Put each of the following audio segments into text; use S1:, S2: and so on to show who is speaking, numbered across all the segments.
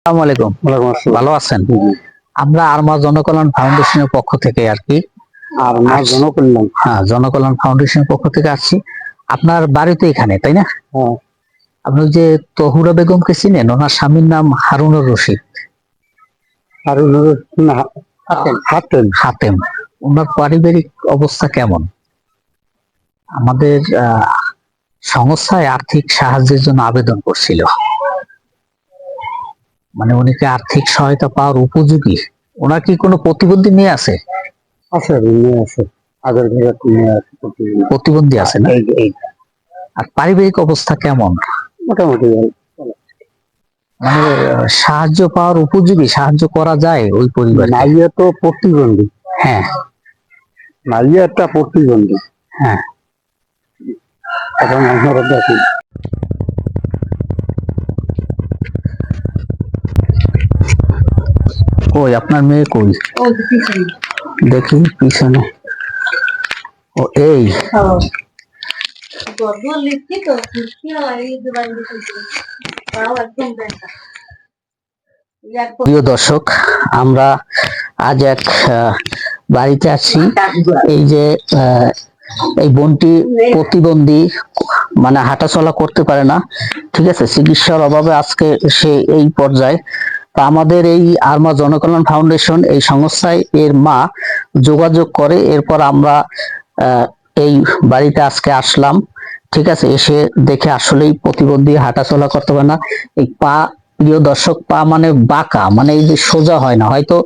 S1: আসসালামু আলাইকুম। ভালো আছেন? আমরা আরমা জনকল্যাণ ফাউন্ডেশনের পক্ষ থেকে আর কি।
S2: জনকল্যাণ।
S1: হ্যাঁ জনকল্যাণ ফাউন্ডেশনের পক্ষ থেকে আসছি। আপনার বাড়ি তো এখানে তাই না?
S2: হ্যাঁ।
S1: আপনি যে তহুরা বেগমকে চিনেন ওনার স্বামীর নাম হারুনুর রশিদ।
S2: না হাতেন
S1: হাতেম। ওনার পারিবারিক অবস্থা কেমন? আমাদের আহ, সংস্থায় আর্থিক সাহায্যের জন্য আবেদন করছিল। মানে উনি কি আর্থিক সহায়তা পাওয়ার উপযোগী? ওনার কি কোনো প্রতিবন্ধী নিয়ে আছে?
S2: আছে মেয়ে আছে। আগের।
S1: প্রতিবন্ধী। আছে না? আর পারিবারিক অবস্থা কেমন?
S2: মোটামুটি
S1: মানে সাহায্য পাওয়ার উপযোগী? সাহায্য করা যায় ওই পরিবার
S2: নাইয়া তো প্রতিবন্ধী।
S1: হ্যাঁ।
S2: নাইয়া একটা প্রতিবন্ধী।
S1: হ্যাঁ।
S2: এখন আমরা দেখি
S1: কই আপনার মেয়ে কই? দেখি পিছনে। ও এই। প্রিয় দর্শক আমরা আজ এক বাড়িতে আছি। এই যে আহ, এই বোনটি প্রতিবন্ধী মানে হাঁটাচলা করতে পারে না। ঠিক আছে চিকিৎসার অভাবে আজকে সে এই পর্যায়ে তা আমাদের এই আরমা জনকল্যাণ ফাউন্ডেশন এই সংস্থায় এর মা যোগাযোগ করে এরপর আমরা এই বাড়িতে আজকে আসলাম। ঠিক আছে এসে দেখে আসলেই প্রতিবন্ধী হাঁটাচলা করতে পারে না। এই পা প্রিয় দর্শক পা মানে বাঁকা মানে এই যে সোজা হয় না। হয়তো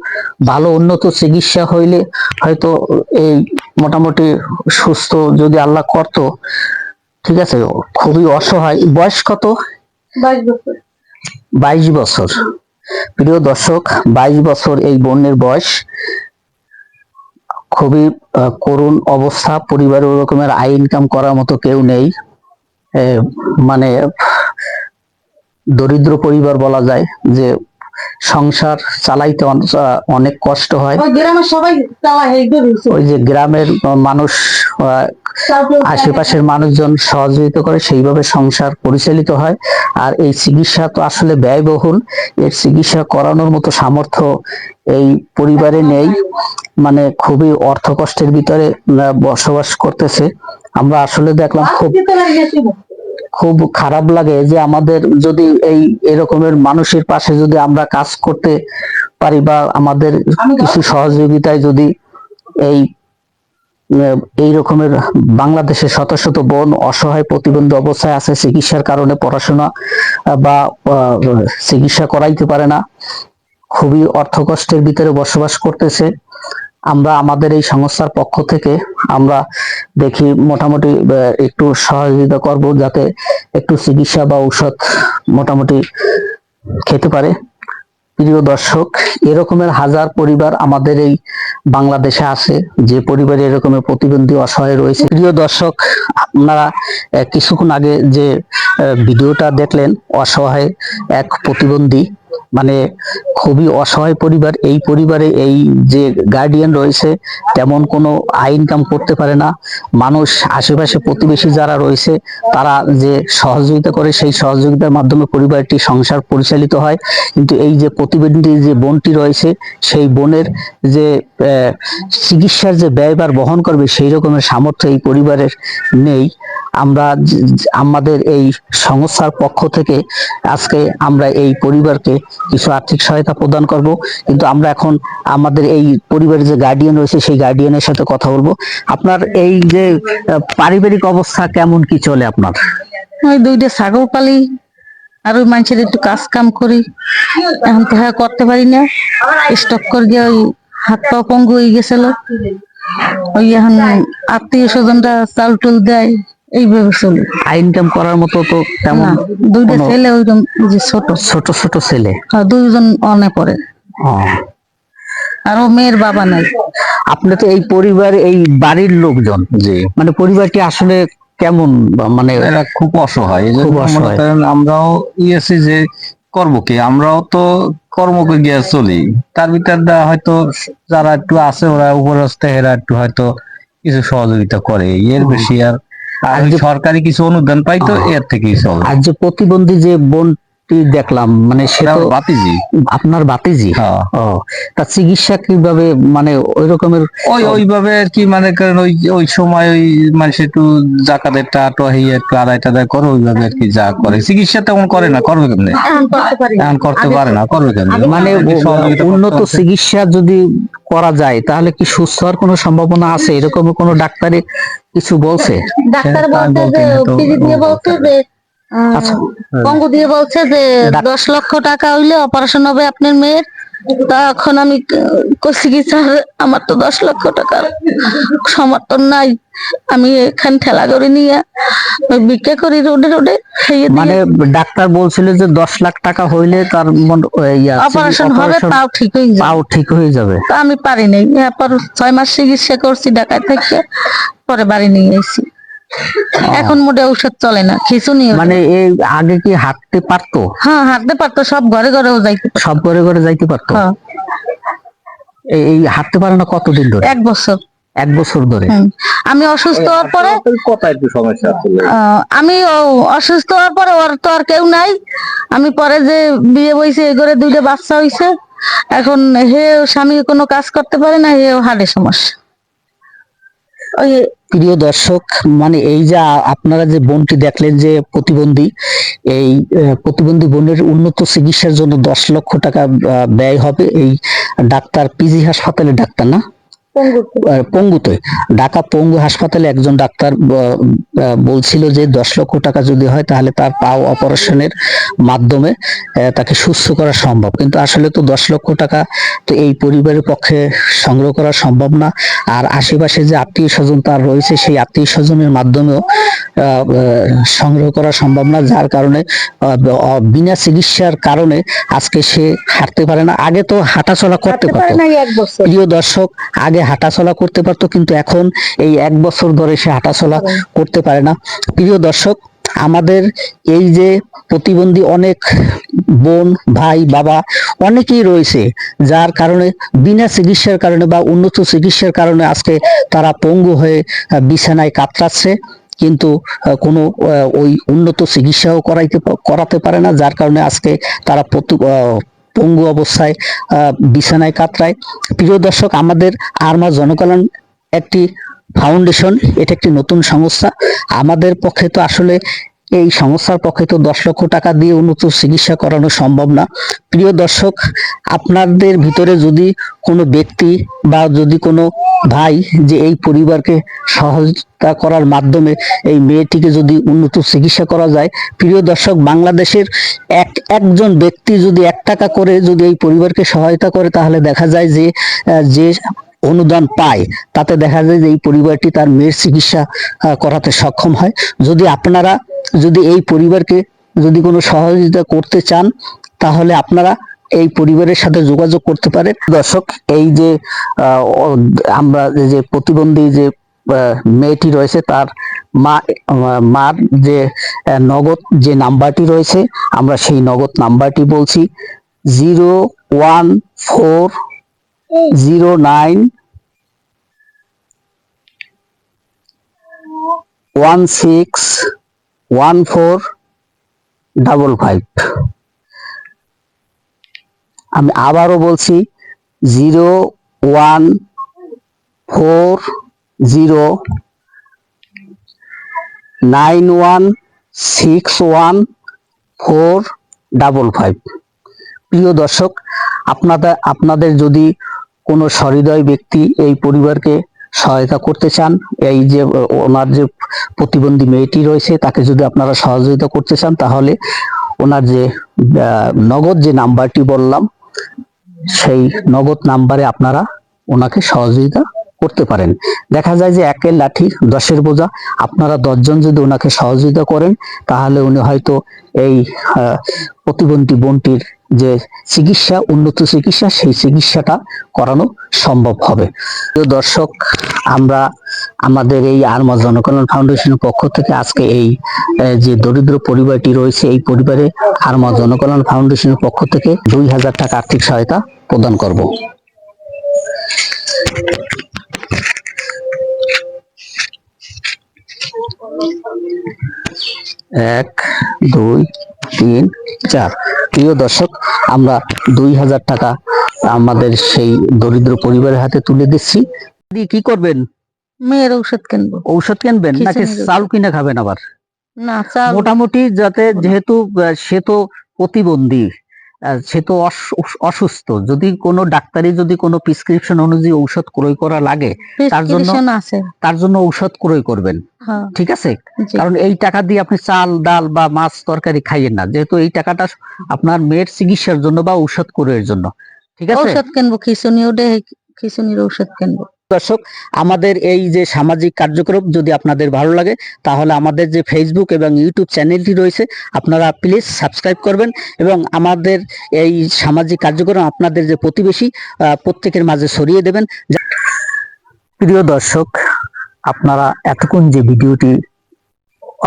S1: ভালো উন্নত চিকিৎসা হইলে হয়তো এই মোটামুটি সুস্থ যদি আল্লাহ করতো ঠিক আছে খুবই অসহায়। বয়স কত? বাইশ বছর। প্রিয় দর্শক বাইশ বছর এই বোনের বয়স। খুবই করুণ অবস্থা। পরিবারে ওরকমের আয় ইনকাম করার মতো কেউ নেই। মানে দরিদ্র পরিবার বলা যায় যে সংসার চালাইতে অনেক কষ্ট হয়। ওই যে গ্রামের মানুষ আহ, আশেপাশের মানুষজন সহযোগিতা করে সেইভাবে সংসার পরিচালিত হয়। আর এই চিকিৎসা তো আসলে ব্যয়বহুল। এর চিকিৎসা করানোর মতো সামর্থ্য এই পরিবারে নেই। মানে খুবই অর্থ কষ্টের ভিতরে বসবাস করতেছে। আমরা আসলে দেখলাম খুব খুব খারাপ লাগে যে আমাদের যদি এই এরকমের মানুষের পাশে যদি আমরা কাজ করতে পারি বা আমাদের কিছু সহযোগিতায় যদি এই এই রকমের বাংলাদেশের শত শত বোন অসহায় প্রতিবন্ধী অবস্থায় আছে, চিকিৎসার কারণে পড়াশোনা বা চিকিৎসা করাইতে পারে না। খুবই অর্থ কষ্টের ভিতরে বসবাস করতেছে। আমরা, আমাদের এই সংস্থার পক্ষ থেকে আমরা দেখি মোটামুটি একটু সহযোগিতা করব যাতে একটু চিকিৎসা বা ঔষধ মোটামুটি খেতে পারে। প্রিয় দর্শক, এরকমের হাজার পরিবার আমাদের এই বাংলাদেশে আছে, যে পরিবারে এরকমের প্রতিবন্ধী অসহায় রয়েছে। প্রিয় দর্শক, আপনারা কিছুক্ষণ আগে যে ভিডিওটা দেখলেন, অসহায় এক প্রতিবন্ধী। মানে খুবই অসহায় পরিবার, এই পরিবারে এই যে গার্ডিয়ান রয়েছে, তেমন কোনো আই ইনকাম করতে পারে না। মানুষ, আশেপাশে প্রতিবেশী যারা রয়েছে, তারা যে সহযোগিতা করে, সেই সহযোগিতার মাধ্যমে পরিবারটি সংসার পরিচালিত হয়। কিন্তু এই যে প্রতিবন্ধী যে বোনটি রয়েছে, সেই বোনের যে চিকিৎসার যে ব্যয়ভার বহন করবে, সেই রকমের সামর্থ্য এই পরিবারের নেই। আমরা আমাদের এই সংস্থার পক্ষ থেকে আজকে আমরা এই পরিবারকে কিছু আর্থিক সহায়তা প্রদান করব। কিন্তু আমরা এখন আমাদের এই পরিবারের যে গার্ডিয়ান রয়েছে, সেই গার্ডিয়ানের সাথে কথা বলব। আপনার এই যে পারিবারিক অবস্থা কেমন, কি চলে আপনার?
S3: ওই দুইটা ছাগল পালি, আর ওই মানুষের একটু কাজ কাম করি। এখন তো হ্যাঁ করতে পারি না। স্টক করে গিয়ে ওই হাত পা পঙ্গু হয়ে গেছিল। ওই এখন আত্মীয় স্বজনরা চাল টুল দেয়। এইভাবে চলে।
S1: আয় ইনকাম করার মতো তো তেমন
S3: দুইটা ছেলে ওইরকম যে ছোট।
S1: ছোট ছোট ছেলে।
S3: আর দুইজন অনে পড়ে। আর ও মেয়ের বাবা নাই।
S1: আপনি তো এই পরিবার এই বাড়ির লোকজন
S4: জি
S1: মানে পরিবারটি আসলে কেমন মানে
S4: এরা খুব অসহায়। আমরাও ইয়েছি যে করব কি আমরাও তো কর্মকে গিয়ে চলি। তার ভিতর দা হয়তো যারা একটু আছে ওরা উপরস্থ এরা একটু হয়তো কিছু সহযোগিতা করে। এর বেশি আর আর সরকারি কিছু অনুদান
S1: পাইতো
S4: এর থেকেই চলে।
S1: আর যে প্রতিবন্ধী যে বোন দেখলাম মানে সে তো
S4: বাতিজি?
S1: আপনার বাতিজি?
S4: হ্যাঁ।
S1: ও তা চিকিৎসা কীভাবে মানে ওই রকমের
S4: ওই ওইভাবে আর কি মানে কারণ ওই ওই সময় ওই মানুষ একটু জাকাতের টাটো হইয়ে একটু আড়াই টাড়াই করে ওইভাবে আর কি যা করে। চিকিৎসা তেমন করে না করবে কেমনে?
S3: এখন করতে পারি না।
S4: করবে কেমনে?
S1: মানে
S4: একটু
S1: উন্নত চিকিৎসা যদি করা যায় তাহলে কি সুস্থ হওয়ার কোনো সম্ভাবনা আছে? এরকম কোনো ডাক্তারে কিছু বলছে?
S3: ডাক্তার
S4: বলতে
S3: যে
S4: না
S1: আচ্ছা।
S3: পঙ্গু দিয়ে বলছে যে দশ লক্ষ টাকা হইলে অপারেশন হবে আপনার মেয়ের। তখন আমি করছি কি স্যার আমার তো দশ লক্ষ টাকা সমর্থন নাই। আমি এখান ঠেলা করে নিয়ে ভিক্ষা করি রোডে রোডে
S1: মানে ডাক্তার বলছিল যে দশ লাখ টাকা হইলে তার
S3: অপারেশন হবে তাও ঠিক হয়ে যাবে।
S1: পাও ঠিক হয়ে যাবে।
S3: তা আমি পারি নাই। এরপর ছয় মাস চিকিৎসা করছি ঢাকায় থেকে পরে বাড়ি নিয়ে এসেছি। এখন মোটে ঔষধ চলে না খিচুনি হলো।
S1: মানে এই আগে কি হাঁটতে পারতো?
S3: হ্যাঁ হাঁটতে পারতো সব ঘরে ঘরেও যাইতে
S1: সব ঘরে ঘরে যাইতে পারতো?
S3: হ্যাঁ,
S1: এই- হাঁটতে পারে না কতদিন ধরে?
S3: এক বছর।
S1: এক বছর ধরে?
S3: আমি অসুস্থ হওয়ার পরে আমি ও- অসুস্থ হওয়ার পরে ওর তো আর কেউ নাই। আমি পরে যে বিয়ে বইছে এই করে দুইটা বাচ্চা হইছে। এখন হে স্বামী কোনো কাজ করতে পারে না হে হাড়ে সমস্যা।
S1: প্রিয় দর্শক মানে এই যে আপনারা যে বোনটি দেখলেন যে প্রতিবন্ধী, এই প্রতিবন্ধী বোনের উন্নত চিকিৎসার জন্য দশ লক্ষ টাকা ব্যয় হবে। এই ডাক্তার পিজি হাসপাতালে ডাক্তার না? পঙ্গুতে। ঢাকা পঙ্গু হাসপাতালে একজন ডাক্তার বলছিল যে দশ লক্ষ টাকা যদি হয় তাহলে তার পাও অপারেশনের মাধ্যমে তাকে সুস্থ করা সম্ভব। কিন্তু আসলে তো দশ লক্ষ টাকা তো এই পরিবারের পক্ষে সংগ্রহ করা সম্ভব না। আর আশেপাশে যে আত্মীয় স্বজন তার রয়েছে সেই আত্মীয় স্বজনের মাধ্যমেও সংগ্রহ করা সম্ভব না। যার কারণে বিনা চিকিৎসার কারণে আজকে সে হাঁটতে পারে না। আগে তো হাঁটাচলা করতে
S3: হাঁটতে পারে
S1: প্রিয় দর্শক আগে হাঁটাচলা করতে পারতো কিন্তু এখন এই এক বছর ধরে সে হাঁটাচলা করতে পারে না। প্রিয় দর্শক আমাদের এই যে প্রতিবন্ধী অনেক বোন ভাই বাবা অনেকেই রয়েছে যার কারণে বিনা চিকিৎসার কারণে বা উন্নত চিকিৎসার কারণে আজকে তারা পঙ্গু হয়ে বিছানায় কাতরাচ্ছে। কিন্তু কোনো ওই উন্নত চিকিৎসাও করাইতে করাতে পারে না যার কারণে আজকে তারা পঙ্গু অবস্থায় বিছানায় কাতরায়। প্রিয় দর্শক, আমাদের আরমা জনকল্যাণ একটি ফাউন্ডেশন এটা একটি নতুন সংস্থা। আমাদের পক্ষে তো আসলে এই সংস্থার পক্ষে তো দশ লক্ষ টাকা দিয়ে উন্নত চিকিৎসা করানো সম্ভব না। প্রিয় দর্শক, আপনাদের ভিতরে যদি কোনো ব্যক্তি বা যদি কোনো ভাই যে এই পরিবারকে সহযোগিতা করার মাধ্যমে এই মেয়েটিকে যদি উন্নত চিকিৎসা করা যায়, প্রিয় দর্শক, বাংলাদেশের এক, একজন ব্যক্তি যদি এক টাকা করে যদি এই পরিবারকে সহায়তা করে, তাহলে দেখা যায় যে যে অনুদান পায়, তাতে দেখা যায় যে এই পরিবারটি তার মেয়ের চিকিৎসা করাতে সক্ষম হয়। যদি আপনারা যদি এই পরিবারকে যদি কোনো সহযোগিতা করতে চান, তাহলে আপনারা এই পরিবারের সাথে যোগাযোগ করতে পারেন। দর্শক, এই যে আমরা যে প্রতিবন্ধী যে মেয়েটি রয়েছে, তার মা, মার যে নগদ যে নাম্বারটি রয়েছে, আমরা সেই নগদ নাম্বারটি বলছি। Zero one four zero nine one six one four double five. আমি আবারও বলছি, zero one four zero nine one six one four double five. প্রিয় দর্শক আপনাদের আপনাদের যদি কোনো সহৃদয় ব্যক্তি এই পরিবারকে সহায়তা করতে চান, এই যে ওনার যে প্রতিবন্ধী মেয়েটি রয়েছে, তাকে যদি আপনারা সহযোগিতা করতে চান, তাহলে ওনার যে নগদ যে নাম্বারটি বললাম সেই নগদ নাম্বারে আপনারা ওনাকে সহযোগিতা করতে পারেন। দেখা যায় যে একের লাঠি, দশের বোঝা। আপনারা দশজন যদি ওনাকে সহযোগিতা করেন, তাহলে উনি হয়তো এই প্রতিবন্ধী বোনটির যে চিকিৎসা, উন্নত চিকিৎসা, সেই চিকিৎসাটা করানো সম্ভব হবে। দর্শক, আমরা আমাদের এই আরমা জনকল্যাণ ফাউন্ডেশনের পক্ষ থেকে আজকে এই যে দরিদ্র পরিবারটি রয়েছে, এই পরিবারে আরমা জনকল্যাণ ফাউন্ডেশনের পক্ষ থেকে দুই হাজার টাকা আর্থিক সহায়তা প্রদান করব। এক, দুই, তিন, চার। প্রিয় দর্শক, আমরা দুই হাজার টাকা আমাদের সেই দরিদ্র পরিবারের হাতে তুলে দিচ্ছি। কি করবেন?
S3: মেয়ের ঔষধ কিনবো।
S1: ঔষধ কিনবেন? নাকি চাল কিনে খাবেন আবার?
S3: না চাল
S1: মোটামুটি যাতে যেহেতু সে তো প্রতিবন্ধী সে তো অসুস্থ। যদি কোনো ডাক্তারি যদি কোনো প্রেসক্রিপশন অনুযায়ী ঔষধ ক্রয় করা লাগে তার জন্য- তার জন্য ঔষধ ক্রয় করবেন।
S3: হ্যাঁ।
S1: ঠিক আছে? কারণ এই টাকা দিয়ে আপনি চাল ডাল বা মাছ তরকারি খাইয়েন না। যেহেতু এই টাকাটা আপনার মেয়ের চিকিৎসার জন্য বা ঔষধ ক্রয়ের জন্য। ঠিক আছে?
S3: ঔষধ কিনবো খিচুনিও দে খিচুনির ঔষধ কিনবো
S1: দর্শক, আমাদের এই যে সামাজিক কার্যক্রম যদি আপনাদের ভালো লাগে, তাহলে আমাদের যে ফেসবুক এবং ইউটিউব চ্যানেলটি রয়েছে, আপনারা প্লিজ সাবস্ক্রাইব করবেন এবং আমাদের এই সামাজিক কার্যক্রম আপনাদের যে প্রতিবেশী প্রত্যেকের মাঝে ছড়িয়ে দেবেন। প্রিয় দর্শক, আপনারা এতক্ষণ যে ভিডিওটি,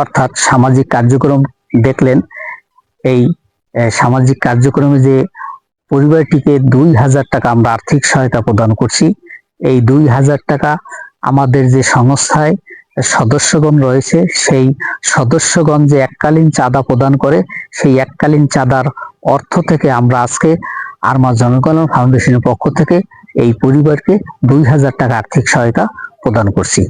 S1: অর্থাৎ সামাজিক কার্যক্রম দেখলেন, এই সামাজিক কার্যক্রমে যে পরিবারটিকে দুই হাজার টাকা আমরা আর্থিক সহায়তা প্রদান করছি। এই দুই হাজার টাকা আমাদের যে সংস্থায় সদস্যগণ রয়েছে, সেই সদস্যগণ যে এককালীন চাঁদা প্রদান করে, সেই এককালীন চাঁদার অর্থ থেকে আমরা আজকে আরমা জনকল্যাণ ফাউন্ডেশনের পক্ষ থেকে এই পরিবারকে দুই হাজার টাকা আর্থিক সহায়তা প্রদান করছি।